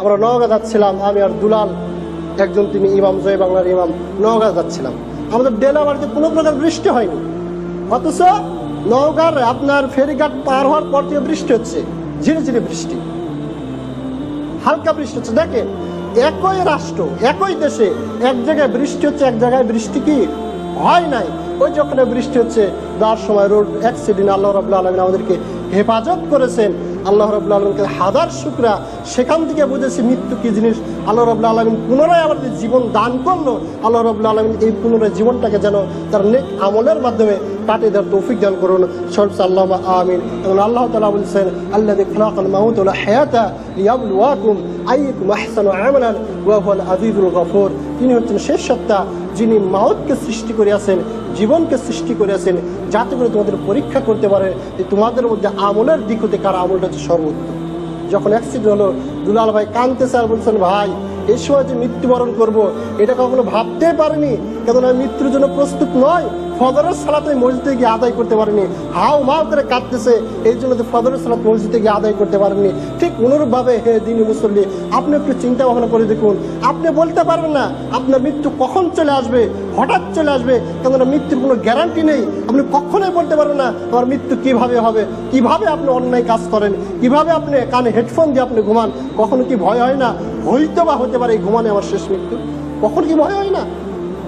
আমরা নওগাঁ যাচ্ছিলাম, আমি আর দুলাল, একজন তিনি ইমাম, জয় বাংলার ইমাম, নওগাঁ যাচ্ছিলাম। আমাদের ডেলাবাড়িতে কোনো প্রকার বৃষ্টি হয়নি। অথচ নওগাঁর আপনার ফেরিঘাট পার হওয়ার পর থেকে বৃষ্টি হচ্ছে, ঝিরে ঝিরে বৃষ্টি। হালকা বৃষ্টি হচ্ছে। দেখেন, একই রাষ্ট্র, একই দেশে এক জায়গায় বৃষ্টি হচ্ছে, এক জায়গায় বৃষ্টি কি? হয় নাই। ওই যখন বৃষ্টি হচ্ছে, যার সময় রোড অ্যাক্সিডেন্ট আল্লাহ রবুল্লা আলমিন আমাদেরকে হেফাজত করেছেন। আল্লাহ রবুল্লা আলমিনকে হাজার শুক্রা সেখান থেকে বুঝেছি মৃত্যু কি জিনিস। আল্লাহ রবুল্লা আলমিন পুনরায় আমাদের জীবন দান করল। আল্লাহ রবুল্লা আলমিন এই পুনরায় জীবনটাকে যেন তার নেক আমলের মাধ্যমে কাটিয়ে দেওয়ার তৌফিক দান করুন। সরস আল্লাহ আমিন। এবং আল্লাহ তালা বলছেন আল্লাহ খলাকাল ওয়া হায়াতা ইয়াবুল আইয়ুকুম আহসানু আমালান ওয়া হুয়াল আজিজুল গফুর। তিনি হচ্ছেন শেষ সত্তা। যিনি মাউতকে সৃষ্টি করিয়াছেন, জীবনকে সৃষ্টি করিয়াছেন, যাতে করে তোমাদের পরীক্ষা করতে পারে যে তোমাদের মধ্যে আমলের দিক হতে কার আমলটা হচ্ছে সর্বোত্তম। যখন অ্যাক্সিডেন্ট হলো, দুলাল ভাই কানতে স্যার বলছেন, ভাই এই সময় যে মৃত্যুবরণ করব। এটা কখনো ভাবতে পারিনি, কেননা মৃত্যুর জন্য প্রস্তুত নয়। ফদরের সালাতে মসজিদে গিয়ে আদায় করতে পারেনি। হাও, মাও করে কাঁদতেছে, এই জন্য তো ফদরের সালাত মসজিদে গিয়ে আদায় করতে পারেননি ঠিক অনুরূপভাবে হে দিন মুসল্লি, আপনি একটু চিন্তা ভাবনা করে দেখুন। আপনি বলতে পারবেন না, আপনার মৃত্যু কখন চলে আসবে, হঠাৎ চলে আসবে, কেননা মৃত্যুর কোনো গ্যারান্টি নেই। আপনি কখনোই বলতে পারবেন না, আমার মৃত্যু কীভাবে হবে? কীভাবে আপনি অন্যায় কাজ করেন? কীভাবে আপনি কানে হেডফোন দিয়ে আপনি ঘুমান? কখনো কি ভয় হয় না? হইতে বা হতে পারে এই ঘুমানে আমার শেষ মৃত্যু। কখন কি ভয় হয় না?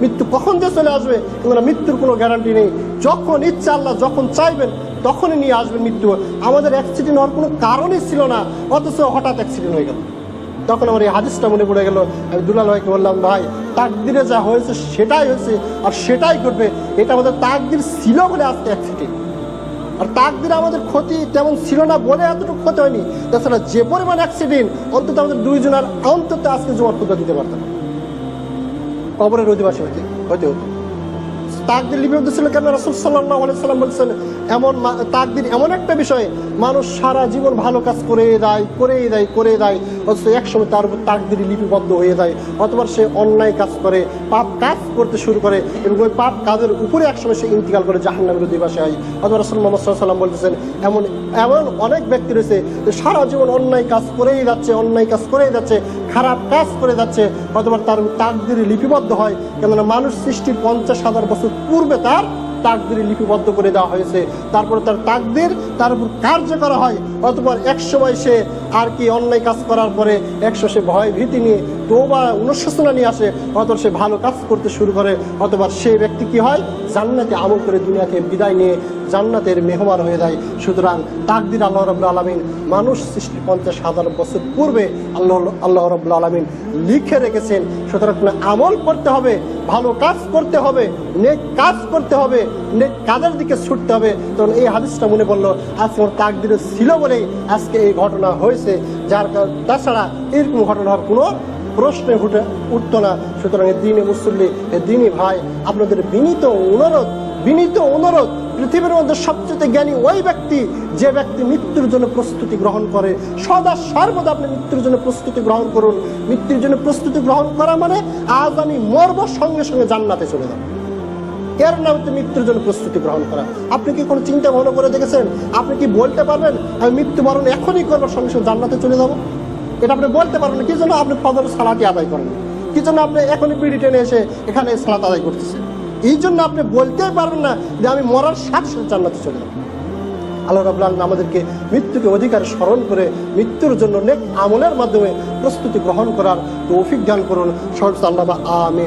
মৃত্যু কখন যে চলে আসবে? কেননা মৃত্যুর কোনো গ্যারান্টি নেই। যখন ইচ্ছা আল্লাহ যখন চাইবেন, তখনই নিয়ে আসবে মৃত্যু। আমাদের অ্যাক্সিডেন্ট হওয়ার কোনো কারণই ছিল না, অথচ হঠাৎ অ্যাক্সিডেন্ট হয়ে গেল। তখন আমার এই হাদিসটা মনে পড়ে গেল, আমি দুলাল ভাইকে বললাম, ভাই, তাকদিরে যা হয়েছে সেটাই হয়েছে, আর সেটাই ঘটবে। এটা আমাদের তাকদির ছিল বলে আজকে অ্যাক্সিডেন্ট আর তাকদিন আমাদের ক্ষতি তেমন ছিল না বলে এতটুকু ক্ষতি হয়নি। তাছাড়া যে পরিমাণ অ্যাক্সিডেন্ট অন্তত আমাদের দুইজনের অন্তত আজকে জোয়ার খুদা দিতে পারতাম। কবরের অধিবাসী হইতে হইতে হতো তাকদির লিপিবদ্ধ ছিল কেন? রাসুল সাল্লাহ সাল্লাম বলছেন এমন তাকদির এমন একটা বিষয়, মানুষ সারা জীবন ভালো কাজ করে দেয় করে দেয় করে দেয়, অথচ একসময় তার উপর তাকদির লিপিবদ্ধ হয়ে যায়, অথবা সে অন্যায় কাজ করে, পাপ কাজ করতে শুরু করে, এবং ওই পাপ কাজের উপরে একসময় সে ইন্তিকাল করে জাহান্নামের অধিবাসী হয়। অথবা রাসুল মোহাম্মদ সাল্লাম বলতেছেন, এমন এমন অনেক ব্যক্তি রয়েছে যে সারা জীবন অন্যায় কাজ করেই যাচ্ছে, অন্যায় কাজ করেই যাচ্ছে, খারাপ কাজ করে যাচ্ছে, অথবা তার তাকদিরে লিপিবদ্ধ হয়, কেননা মানুষ সৃষ্টির পঞ্চাশ হাজার বছর পূর্বে তার তাকদিরে লিপিবদ্ধ করে দেওয়া হয়েছে। তারপরে তার তাকদির তার উপর কার্য করা হয়। অতপর এক সময় সে আর কি অন্যায় কাজ করার পরে একশো সে ভয় ভীতি নিয়ে তোবা অনুশোচনা নিয়ে আসে অথবা সে ভালো কাজ করতে শুরু করে। অথবা সেই ব্যক্তি কি হয়? জান্নাতে আমল করে দুনিয়াকে বিদায় নিয়ে জান্নাতের মেহমান হয়ে যায়। সুতরাং তাকদির আল্লাহ রবুল্লা আলমিন মানুষ সৃষ্টি পঞ্চাশ হাজার বছর পূর্বে আল্লাহ আল্লাহ রবুল্লা আলমিন লিখে রেখেছেন, সুতরাং আমল করতে হবে, ভালো কাজ করতে হবে, নেক কাজ করতে হবে, নেক কাজের দিকে ছুটতে হবে। তখন এই হাদিসটা মনে পড়ল, আজকে আমার তাকদিরে ছিল বলেই আজকে এই ঘটনা হয়েছে। যার কারণ তাছাড়া এরকম ঘটনা হওয়ার কোনো প্রশ্নে উঠে উঠতো না। সুতরাং দিনে মুসল্লি দিনই ভাই, আপনাদের বিনীত অনুরোধ বিনীত অনুরোধ, পৃথিবীর মধ্যে সবচেয়ে জ্ঞানী ওই ব্যক্তি, যে ব্যক্তি মৃত্যুর জন্য প্রস্তুতি গ্রহণ করে। সদা সর্বদা আপনি মৃত্যুর জন্য প্রস্তুতি গ্রহণ করুন। মৃত্যুর জন্য প্রস্তুতি গ্রহণ করা মানে আজ আমি মরব সঙ্গে সঙ্গে জান্নাতে চলে যাব। এর নাম হচ্ছে মৃত্যুর জন্য প্রস্তুতি গ্রহণ করা। আপনি কি কোনো চিন্তা ভাবনা করে দেখেছেন? আপনি কি বলতে পারবেন, আমি মৃত্যুবরণ এখনই করবার সঙ্গে সঙ্গে জান্নাতে চলে যাব? এটা আপনি বলতে পারবেন কি জন্য আপনি ফজর সালাটি আদায় করেন? কি জন্য আপনি এখনই পিড়ি টেনে এসে এখানে সালাত আদায় করতেছেন? এই জন্য আপনি বলতেই পারবেন না যে আমি মরার সাথে সাথে জান্নাতে চলে যাব। আল্লাহ রাবুল আলম আমাদেরকে মৃত্যুকে অধিকার স্মরণ করে মৃত্যুর জন্য নেক আমলের মাধ্যমে প্রস্তুতি গ্রহণ করার তৌফিক জ্ঞান করুন। সহজ আল্লাহ আমিন।